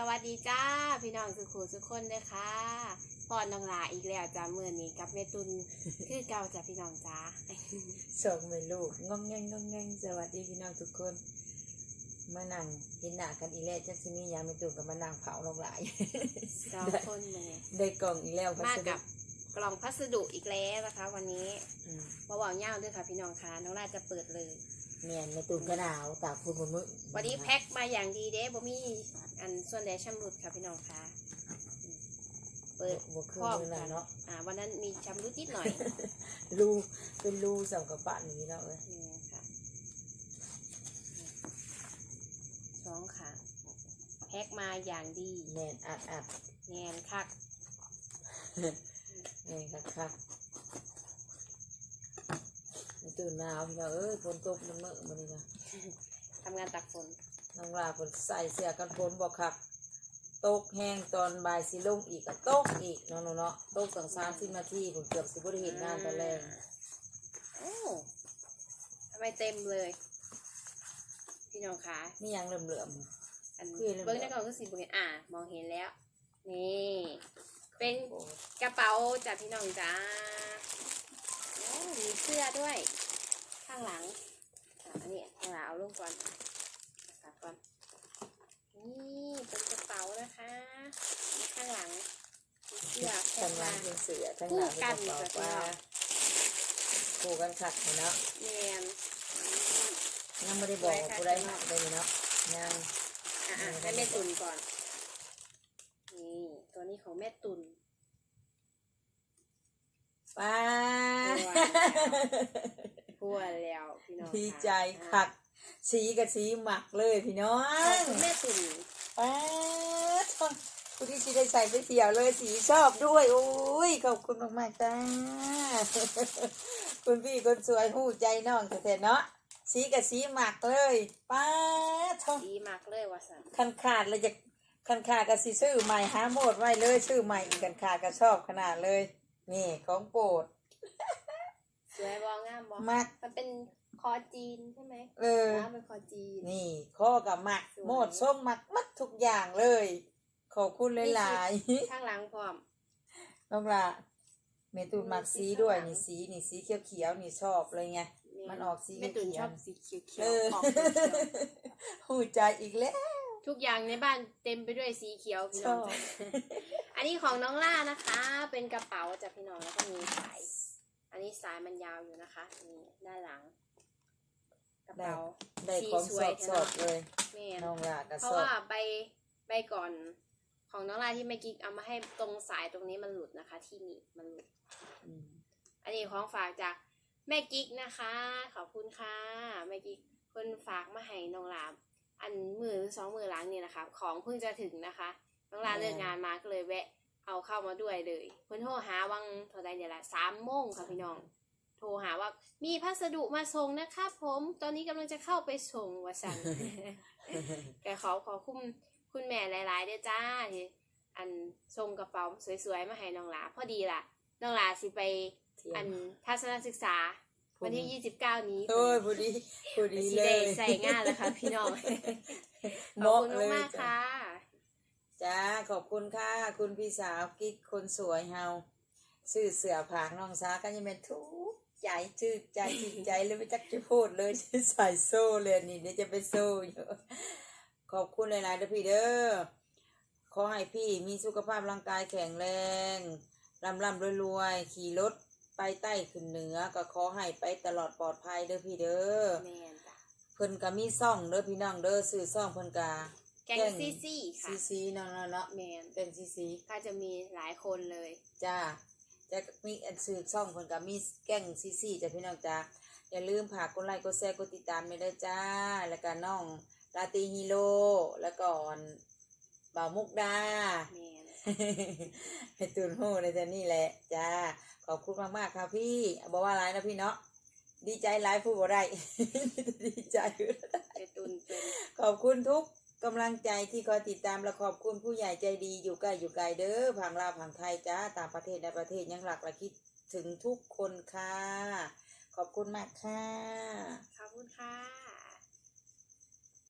สวัสดีจ้า พี่น้องสุขุทุกคนเลยค่ะพอน้องหลาอีกแล้วจ้ามื่อนี้กับแม่ตุนคือเก่าจ้าพี่น้องจ้าส่งไม่ลูกงองแงงงองแงงสวัสดีพี่น้องทุกคน มานั่งเห็นหน้ากันอีแล้วจักสิมียามไม่ตื่นกับมานั่งเผาลงหลายสองคนเลยได้กล่องอีแล้วพัมาสดุกับกล่องพัสดุอีกแล้วนะคะ วันนี้อืมมาบอกเง่าด้วยค่ะพี่น้องค่ะน้องหลาจะเปิดเลย แม่นไม่ตื่นก็หนาวตากฝุ่นบนมือวันนี้แพ็คมาอย่างดีเด้บ่มีอันส่วนใดชำรุดค่ะพี่น้องค่ะอืมเปิดบวคือพร้อมมือกันั่นนเนาะอ่าวันนั้นมีชำรุดนิดหน่อยรูเป็นรูสำกับปะนี้เนาะเอ้ยนี่ค่ะสองค่ะแพ็คมาอย่างดีแม่นอัดอัดแงนคักแม่นคักคัก ไม่ตื่นหนาวพี่น้องเอ้ยฝนตกมันมือมันนี่นะทำงานตักฝนน้องลาฝนใส่เสื้อกันฝนบอกคักตกแห้งตอนบ่ายสิลงอีกก็ตกอีกเนาะเนาะเนาะตกตั้งสามสิบนาทีผมเกือบสิบ่ได้เห็นงานตอนแรกโอ้ทำไมเต็มเลย พี่น้องคะนี่ยังเหลื่อมเหลื่อมอันคือเรื่องเบิ้งได้ก่อนก็สิบเห็นอ่ามองเห็นแล้ว นี่ เป็นโอ้กระเป๋าจากพี่น้องจ้าโอ้มีเสื้อด้วยข้างหลังอะอันนี้ข้างหลังเอาลงก่อนตัดก่อนนี่เป็นกระเป๋านะคะข้างหลังมีเสื้อแพ็ทั้คงหลัมางเป็นเสือทั้งหลังเป็นกระเป๋าปลาคู่กันคักเนาะแมนยังไม่ได้บอกว่าผู้ใดมากเลยเนาะยังอะอะให้แม่ตุนก่อน นี่ตัวนี้ของแม่ตุน ป้าพัว แล้วพี่น้องดีค่ะใจคักสีกับสีหมักเลยพี่น้ออะของคุณแม่ตุนป้าทนผู้ที่สีได้ใส่ไปเที่ยวเลยสีชอบด้วย โอ้ยขอบคุณมากๆจ้าคุณพี่คนสวยหูใจน้องแต่เนาะสีกับสีหมักเลยป้าทนดีมากเลยว่าสันคันขาดเลยจะคันขาดกับสีซื้อใหม่หาโมดไว้เลยซื้อใหม่อีกคันขาดก็ชอบขนาดเลย นี่ของโปรด สวยบองามบอมัก มันเป็นคอจีนใช่ไหมเออนะเป็นคอจีน นี่ข้อกับหมักสวย โมดส้มหมักมัดทุกอย่างเลย ขอบคุณหลายข้างหลังพร้อม ๆน้องละเมตูนหมักสีด้วยมีนี่สีสีนี่สีเขียวเขียวๆนี่ชอบเลยไง มันออกสีแม่ตุนเขียวชอบสีเขียวเขีเอยวอออกเขียวหูใจอีกแล้ว ๆทุกอย่างในบ้านเต็มไปด้วยสีเขียวพี่น้องชอบอันนี้ของน้องล่านะคะ เป็นกระเป๋าจากพี่น้องแล้วก็มีสายอั นนี้สายมันยาวอยู่นะคะนี่ด้านหลังกระเป๋าได้ของสีสสวยดเนสอะดเลยแม่นน้องละก็เพสราะดว่าใบใบก่อนของน้องลาที่แม่กิ๊กเอามาให้ตรงสายตรงนี้มันหลุดนะคะ ที่หนี่มันหลุดอืมอันนี้ของฝากจากแม่กิ๊กนะคะ ขอบคุณค่ะแม่กิ๊กคนฝากมาให้น้องลาอันมือหรือสองมือหล้างนี่นะคะ ของเพิ่งจะถึงนะคะ น้องลาเลิกงานมาก็เลยแวะ เอาเข้ามาด้วยเลยเพิ่นโทรหาวังเท่าใดเนี่ยละสามโมงค่ะพี่น้อง โทรหาว่ามีพัสดุมาส่งนะครับผมตอนนี้กำลังจะเข้าไปส่งวสันก็ขอขอคุณคุณแม่หลายๆเด้อจ้าที่อันส่งกระเป๋าสวยๆมาให้น้องหลาพอดีล่ะ น้องหลาสิไปเที่ยอังนทัศนศึกษาวันที่ยี่สิบเก้านี้โอ้ยผู้ดีผู้ดีสิเลได้ยใส่งานแล้วค่ะพี่น้องขเหอบมาะคุณเลยมากๆจ้ะค่ะ จ้าขอบคุณค่ะ คุณพี่สาวกิ๊กคนสวยเฮาซื้อเสือผางน้องสาก็ยังเป็นทุกใจชื่นใจชื่นใจเลยไม่จักจะพูดเลยใส่โซ่เลยนี่เดี๋ยวจะไปโซ่อยู่ขอบคุณหลายๆเด้อพี่เด้อขอให้พี่มีสุขภาพร่างกายแข็งแรงร่ำร่ำรวยๆขี่รถไปใต้ขึ้นเหนือก็ขอให้ไปตลอดปลอดภัยเด้อพี่เด้อแม่นจ้ะเพิ่นก็มีซ่องเด้อพี่น้องเด้อซื้อซ่องเพิ่นก็ แกงซีซี่ซีค่ะซีเนาะเนาะเนาะแม่นเป็นซีซีก็จะมีหลายคนเลย จ้าจะมีอันสื่อช่องเพิ่นก็มีแก้งซีซีจ้ะพี่น้องจ้าอย่าลืมฝากกดไลค์กดแชร์กดติดตามไปด้วยจ้า แล้วก็น้องลาตีฮีโร่แล้วก็บ่าวมุกดา แม่นให้ตูนโหในจ้ะนี่แหละจ้า ขอบคุณมากๆค่ะพี่บอกว่าอะไรนะพี่เนาะดีใจหลายพูดบ่ได้ ดีใจอยู่เจตุนเป็นขอบคุณทุก กำลังใจที่คอยติดตามและขอบคุณผู้ใหญ่ใจดีอยู่ใกล้อยู่ไกลเด้อผังลาวผังไทยจ้าต่างประเทศในประเทศยังหลักและคิดถึงทุกคนค่ะ ขอบคุณมากค่ะ ขอบคุณค่ะ